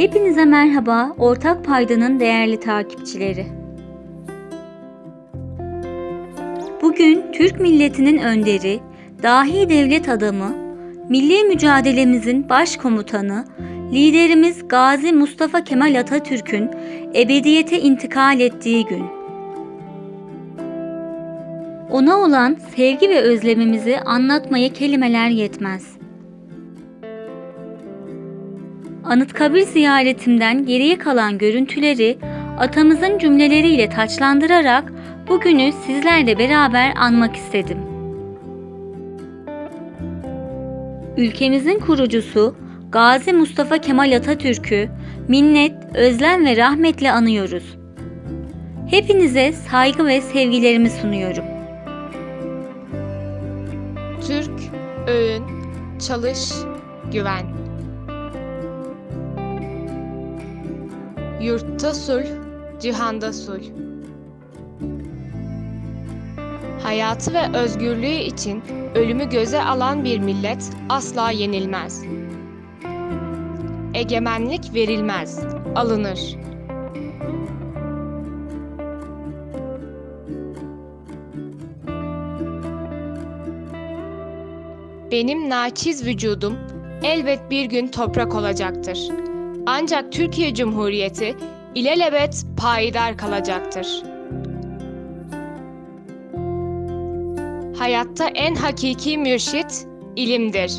Hepinize merhaba, Ortak Payda'nın değerli takipçileri. Bugün Türk milletinin önderi, dahi devlet adamı, milli mücadelemizin başkomutanı, liderimiz Gazi Mustafa Kemal Atatürk'ün ebediyete intikal ettiği gün. Ona olan sevgi ve özlemimizi anlatmaya kelimeler yetmez. Anıtkabir ziyaretimden geriye kalan görüntüleri atamızın cümleleriyle taçlandırarak bugünü sizlerle beraber anmak istedim. Ülkemizin kurucusu Gazi Mustafa Kemal Atatürk'ü minnet, özlem ve rahmetle anıyoruz. Hepinize saygı ve sevgilerimi sunuyorum. Türk, öğün, çalış, güven. Yurtta sulh, cihanda sulh. Hayatı ve özgürlüğü için ölümü göze alan bir millet asla yenilmez. Egemenlik verilmez, alınır. Benim naçiz vücudum elbet bir gün toprak olacaktır. Ancak Türkiye Cumhuriyeti ilelebet payidar kalacaktır. Hayatta en hakiki mürşit ilimdir.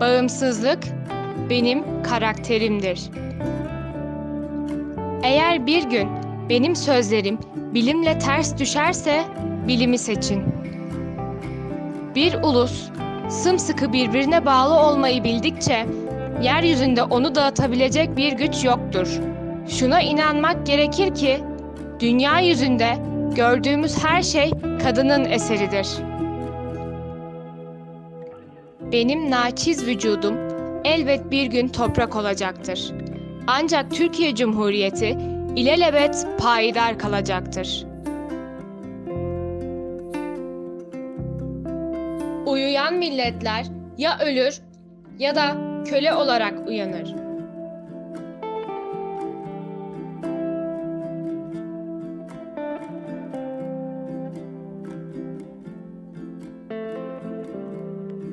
Bağımsızlık benim karakterimdir. Eğer bir gün benim sözlerim bilimle ters düşerse bilimi seçin. Bir ulus sımsıkı birbirine bağlı olmayı bildikçe yeryüzünde onu dağıtabilecek bir güç yoktur. Şuna inanmak gerekir ki dünya yüzünde gördüğümüz her şey kadının eseridir. Benim naçiz vücudum elbet bir gün toprak olacaktır. Ancak Türkiye Cumhuriyeti ilelebet payidar kalacaktır. Uyuyan milletler ya ölür ya da köle olarak uyanır.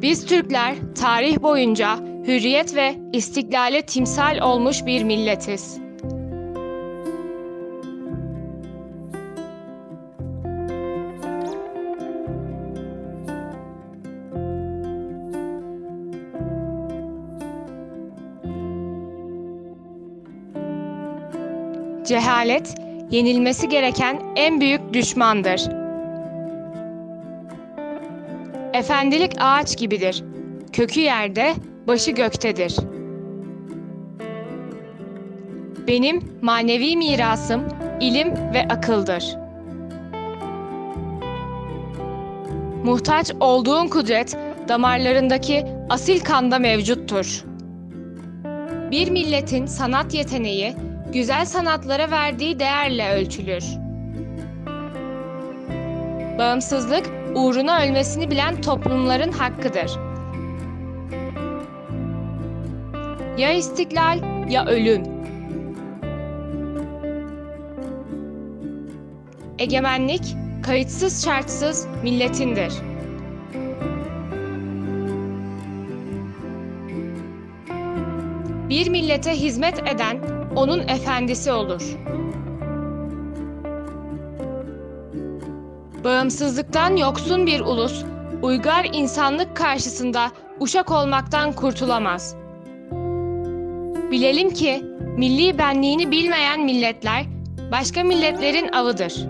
Biz Türkler tarih boyunca hürriyet ve istiklale timsal olmuş bir milletiz. Cehalet, yenilmesi gereken en büyük düşmandır. Efendilik ağaç gibidir. Kökü yerde, başı göktedir. Benim manevi mirasım ilim ve akıldır. Muhtaç olduğun kudret damarlarındaki asil kanda mevcuttur. Bir milletin sanat yeteneği güzel sanatlara verdiği değerle ölçülür. Bağımsızlık uğruna ölmesini bilen toplumların hakkıdır. Ya istiklal ya ölüm. Egemenlik kayıtsız şartsız milletindir. Bir millete hizmet eden onun efendisi olur. Bağımsızlıktan yoksun bir ulus, uygar insanlık karşısında uşak olmaktan kurtulamaz. Bilelim ki milli benliğini bilmeyen milletler başka milletlerin avıdır.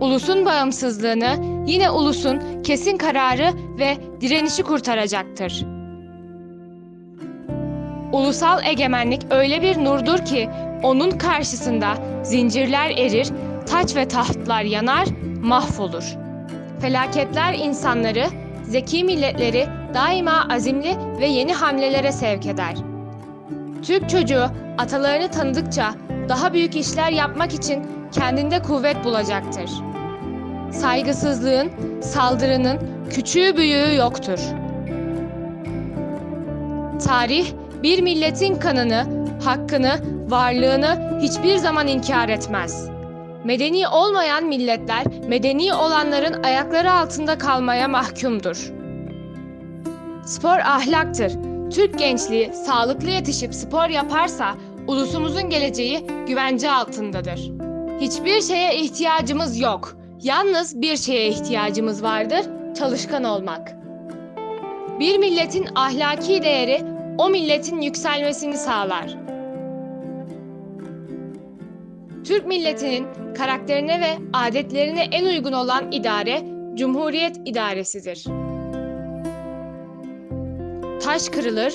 Ulusun bağımsızlığını yine ulusun kesin kararı ve direnişi kurtaracaktır. Ulusal egemenlik öyle bir nurdur ki onun karşısında zincirler erir, taç ve tahtlar yanar, mahvolur. Felaketler insanları, zeki milletleri daima azimli ve yeni hamlelere sevk eder. Türk çocuğu atalarını tanıdıkça daha büyük işler yapmak için kendinde kuvvet bulacaktır. saygısızlığın, saldırının küçüğü büyüğü yoktur. Tarih, bir milletin kanını, hakkını, varlığını hiçbir zaman inkar etmez. Medeni olmayan milletler, medeni olanların ayakları altında kalmaya mahkumdur. Spor ahlaktır. Türk gençliği sağlıklı yetişip spor yaparsa ulusumuzun geleceği güvence altındadır. Hiçbir şeye ihtiyacımız yok. Yalnız bir şeye ihtiyacımız vardır, çalışkan olmak. Bir milletin ahlaki değeri o milletin yükselmesini sağlar. Türk milletinin karakterine ve adetlerine en uygun olan idare Cumhuriyet idaresidir. Taş kırılır,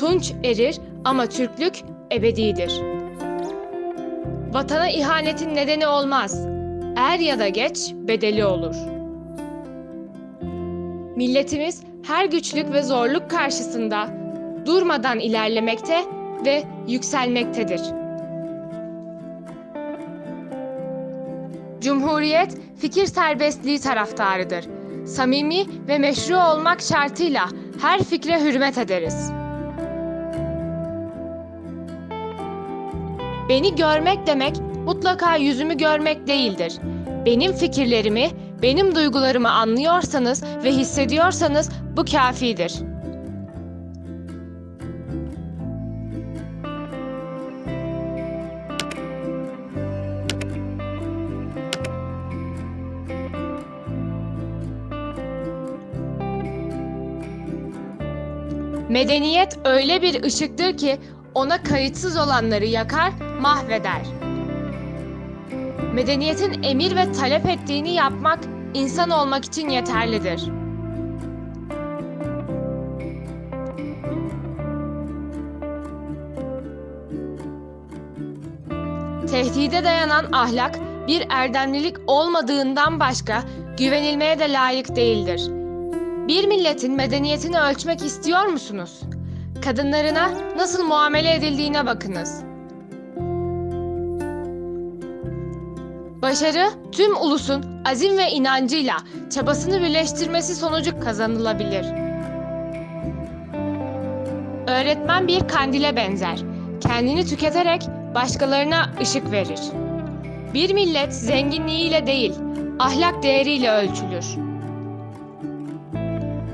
tunç erir ama Türklük ebedidir. Vatana ihanetin nedeni olmaz. Er ya da geç bedeli olur. Milletimiz her güçlük ve zorluk karşısında durmadan ilerlemekte ve yükselmektedir. Cumhuriyet fikir serbestliği taraftarıdır. Samimi ve meşru olmak şartıyla her fikre hürmet ederiz. Beni görmek demek mutlaka yüzümü görmek değildir. Benim fikirlerimi, benim duygularımı anlıyorsanız ve hissediyorsanız bu kafidir. Medeniyet öyle bir ışıktır ki ona kayıtsız olanları yakar, mahveder. Medeniyetin emir ve talep ettiğini yapmak insan olmak için yeterlidir. Tehdide dayanan ahlak bir erdemlilik olmadığından başka güvenilmeye de layık değildir. Bir milletin medeniyetini ölçmek istiyor musunuz? Kadınlarına nasıl muamele edildiğine bakınız. Başarı tüm ulusun azim ve inancıyla çabasını birleştirmesi sonucu kazanılabilir. Öğretmen bir kandile benzer. Kendini tüketerek başkalarına ışık verir. Bir millet zenginliğiyle değil, ahlak değeriyle ölçülür.